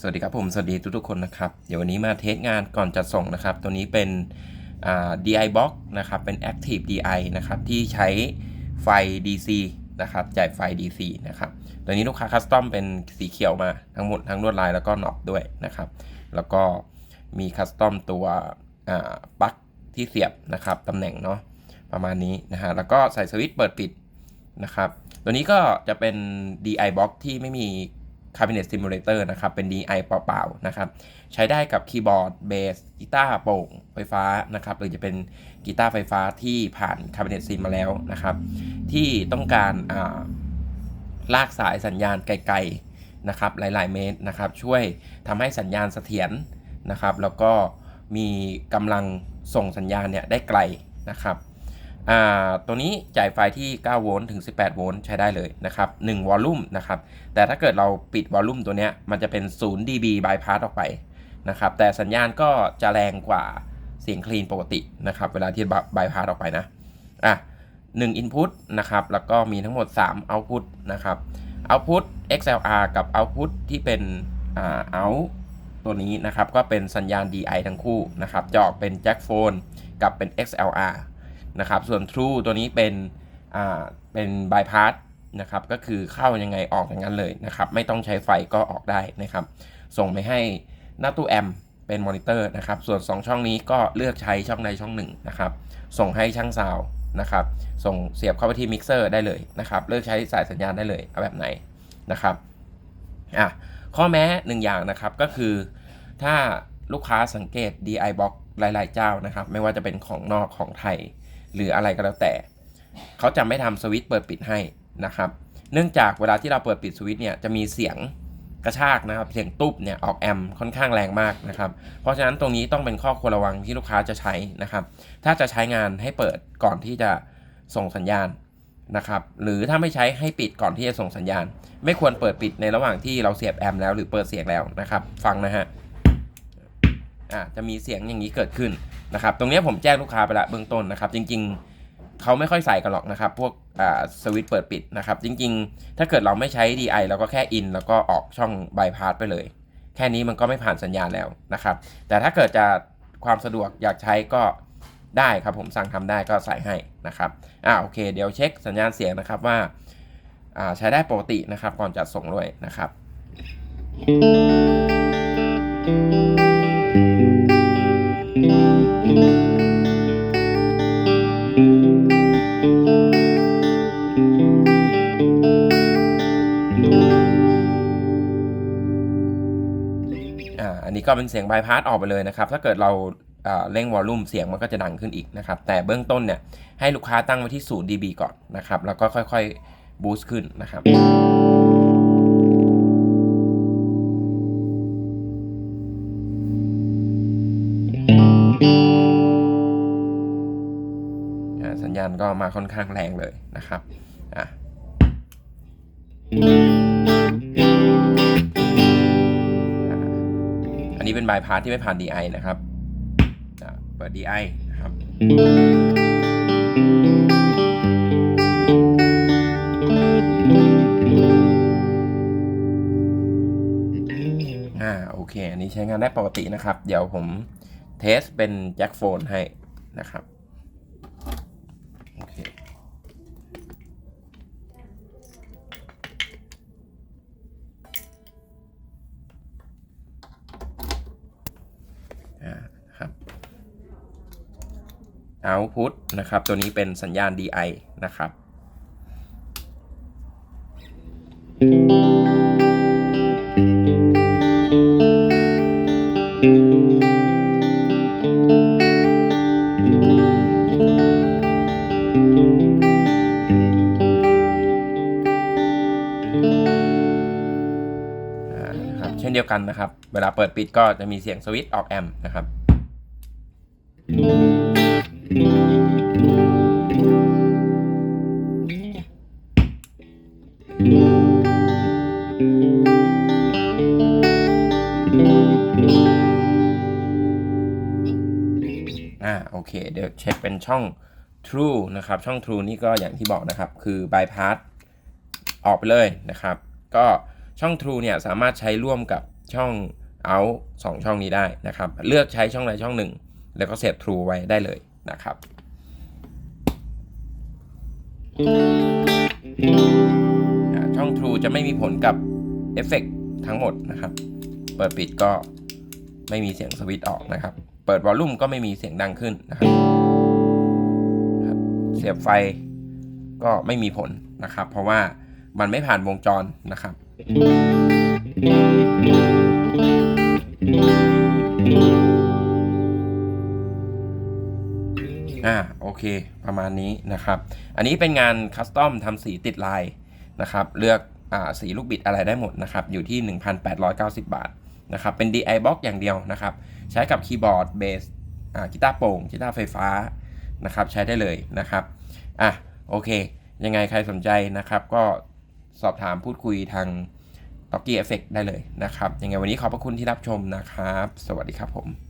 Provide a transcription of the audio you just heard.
สวัสดีครับผมสวัสดีทุกๆคนนะครับ เดี๋ยววันนี้มาเทสงานก่อนจัดส่งนะครับ ตัวนี้เป็น DI box นะครับ เป็น Active DI นะครับ ที่ใช้ไฟ DC นะครับ จ่ายไฟ DC นะครับ ตัวนี้ลูกค้าคัสตอมเป็นสีเขียวมาทั้งหมดทั้งลวดลายแล้วก็หนอบด้วยนะครับ แล้วก็มีคัสตอมตัวปลั๊กที่เสียบนะครับตำแหน่งเนาะประมาณนี้นะฮะ แล้วก็ใส่สวิตช์เปิดปิดนะครับ ตัวนี้ก็จะเป็น DI box ที่ไม่มี Cabinet Simulator นะครับ เป็น DI เปล่าๆนะครับ ใช้ได้กับคีย์บอร์ดเบสกีตาร์โปร่งไฟฟ้านะครับ หรือจะเป็นกีตาร์ไฟฟ้าที่ผ่าน Cabinet Sim มาแล้วนะครับ ที่ต้องการาลากสายสัญญาณไกลๆนะครับ หลายๆเมตรนะครับ ช่วยทำให้สัญญาณเสถียรนะครับ แล้วก็มีกำลังส่งสัญญาณเนี่ยได้ไกลนะครับ ตัวนี้จ่ายไฟที่ 9 โวลต์ถึง 18 โวลต์ใช้ได้เลยนะครับ1วอลลุ่มนะครับ แต่ถ้าเกิดเราปิดวอลลุ่มตัวนี้มันจะเป็น 0 dB bypass ออกไปนะครับ แต่สัญญาณก็จะแรงกว่าเสียงคลีนปกตินะครับ เวลาที่ bypass ออกไปนะ อะ1 input นะครับ แล้วก็มีทั้งหมด 3 output นะครับ output XLR กับ output ที่เป็นอ่า out ตัวนี้นะครับ ก็เป็นสัญญาณ DI ทั้งคู่นะครับ จะออกเป็น jack phone กับเป็น XLR นะครับ ส่วน True ตัวนี้เป็นอ่าเป็น bypass นะครับ ก็คือเข้ายังไงออกอย่างนั้นเลยนะครับ ไม่ต้องใช้ไฟก็ออกได้นะครับ ส่งไปให้หน้าตู้แอมเป็นมอนิเตอร์นะครับ ส่วน 2 ช่องนี้ก็เลือกใช้ช่องใดช่องหนึ่งนะครับ ส่งให้ช่างซาวน์นะครับ ส่งเสียบเข้าไปที่มิกเซอร์ได้เลยนะครับ เลือกใช้สายสัญญาณได้เลยเอาแบบไหนนะครับ อะ ข้อแม้หนึ่งอย่างนะครับก็คือ ถ้าลูกค้าสังเกต DI box หลาย ๆ เจ้านะครับ ไม่ว่าจะเป็นของนอกของไทย หรืออะไรก็แล้วแต่ เขาจะไม่ทำสวิตช์เปิดปิดให้นะครับ เนื่องจากเวลาที่เราเปิดปิดสวิตช์เนี่ยจะมีเสียงกระชากนะครับ เสียงตุ๊บเนี่ยออกแอมค่อนข้างแรงมากนะครับ เพราะฉะนั้นตรงนี้ต้องเป็นข้อควรระวังที่ลูกค้าจะใช้นะครับ ถ้าจะใช้งานให้เปิดก่อนที่จะส่งสัญญาณนะครับ หรือถ้าไม่ใช้ให้ปิดก่อนที่จะส่งสัญญาณ ไม่ควรเปิดปิดในระหว่างที่เราเสียบแอมแล้วหรือเปิดเสียงแล้วนะครับ ฟังนะฮะอ่าจะมีเสียงอย่างนี้เกิดขึ้น นะครับตรงนี้ผมแจ้งลูกค้าไปละเบื้องต้นนะครับ จริง ๆเขาไม่ค่อยใส่กันหรอกนะครับ พวกสวิตช์เปิดปิดนะครับ จริง ๆ ถ้าเกิดเราไม่ใช้ DI เราก็แค่อิน แล้วก็ออกช่องบายพาสไปเลย แค่นี้มันก็ไม่ผ่านสัญญาณแล้วนะครับ แต่ถ้าเกิดจะความสะดวกอยากใช้ก็ได้ครับผมสั่งทำได้ก็ใส่ให้นะครับอ่าโอเค เดี๋ยวเช็คสัญญาณเสียงนะครับว่าอ่าใช้ได้ปกตินะครับก่อนจัดส่งด้วยนะครับ ก็เป็นเสียงบายพาสออกไปเลยนะครับ ถ้าเกิดเราเร่งวอลลุ่มเสียงมันก็จะดังขึ้นอีกนะครับ แต่เบื้องต้นเนี่ยให้ลูกค้าตั้งไว้ที่0 dB ก่อนนะครับ แล้วก็ค่อยๆบูสต์ขึ้นนะครับ สัญญาณก็มาค่อนข้างแรงเลยนะครับ อะ เป็นบายพาสที่ไม่ผ่าน DI นะครับเปิด DI นะครับอ่าโอเค อันนี้ใช้งานได้ปกตินะครับ เดี๋ยวผมเทสเป็นแจ็คโฟนให้นะครับ โอเค อ่าครับ output นะครับ ตัวนี้เป็นสัญญาณ DI นะครับอ่านะครับ เช่นเดียวกันนะครับ เวลาเปิดปิดก็จะมีเสียงสวิตช์ออกแอมนะครับ โอเค เดี๋ยวเช็คเป็นช่อง True นะครับ ช่อง True นี่ก็อย่างที่บอกนะครับ คือ bypass ออกไปเลยนะครับ ก็ช่อง True เนี่ยสามารถใช้ร่วมกับช่อง out สองช่องนี้ได้นะครับ เลือกใช้ช่องใดช่องหนึ่ง แล้วก็เสียบ True ไว้ได้เลยนะครับ ช่อง True จะไม่มีผลกับเอฟเฟกต์ทั้งหมดนะครับ เปิดปิดก็ไม่มีเสียงสวิตช์ออกนะครับ เปิดวอลลุ่มก็ไม่มีเสียงดังขึ้นนะครับเสียบไฟก็ไม่มีผลนะครับ เพราะว่ามันไม่ผ่านวงจรนะครับ อ่าโอเค ประมาณนี้นะครับ อันนี้เป็นงานคัสตอมทำสีติดลายนะครับ เลือกอ่าสีลูกบิดอะไรได้หมดนะครับ อยู่ที่ 1,890 บาท นะครับเป็น DI box อย่างเดียวนะครับ ใช้กับคีย์บอร์ดเบสอ่ากีตาร์โปร่งกีตาร์ไฟฟ้านะครับใช้ได้เลยนะครับอะโอเค ยังไงใครสนใจนะครับ ก็สอบถามพูดคุยทางต็อกกี้เอฟเฟได้เลยนะครับ ยังไงวันนี้ขอบพระคุณที่รับชมนะครับ สวัสดีครับผม